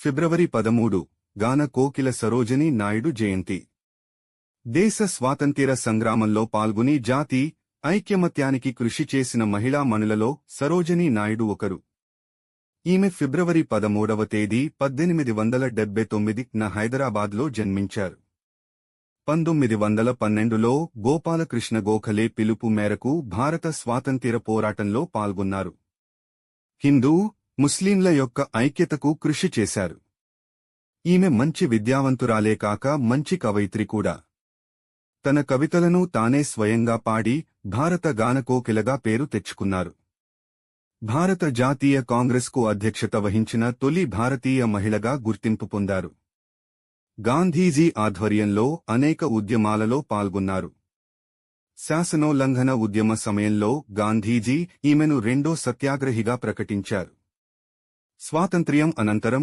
ఫిబ్రవరి పదమూడు గాన కోకిల సరోజని నాయుడు జయంతి. దేశ స్వాతంత్ర్య సంగ్రామంలో పాల్గొని జాతి ఐక్యమత్యానికి కృషి చేసిన మహిళా మణులలో సరోజని నాయుడు ఒకరు. ఈమె ఫిబ్రవరి పదమూడవ తేదీ పద్దెనిమిది వందల డెబ్బై తొమ్మిదిన హైదరాబాద్లో జన్మించారు. పంతొమ్మిది వందల పన్నెండులో గోపాలకృష్ణ గోఖలే పిలుపు మేరకు భారత స్వాతంత్ర్య పోరాటంలో పాల్గొన్నారు. హిందూ ముస్లింల యొక్క ఐక్యతకు కృషి చేశారు. ఈమె మంచి విద్యావంతురాలే కాక మంచి కవయిత్రి కూడా. తన కవితలను తానే స్వయంగా పాడి భారత గానకోకిలగా పేరు తెచ్చుకున్నారు. భారత జాతీయ కాంగ్రెస్కు అధ్యక్షత వహించిన తొలి భారతీయ మహిళగా గుర్తింపు పొందారు. గాంధీజీ ఆధ్వర్యంలో అనేక ఉద్యమాలలో పాల్గొన్నారు. శాసనోల్లంఘన ఉద్యమ సమయంలో గాంధీజీ ఈమెను రెండో సత్యాగ్రహిగా ప్రకటించారు. స్వాతంత్ర్యం అనంతరం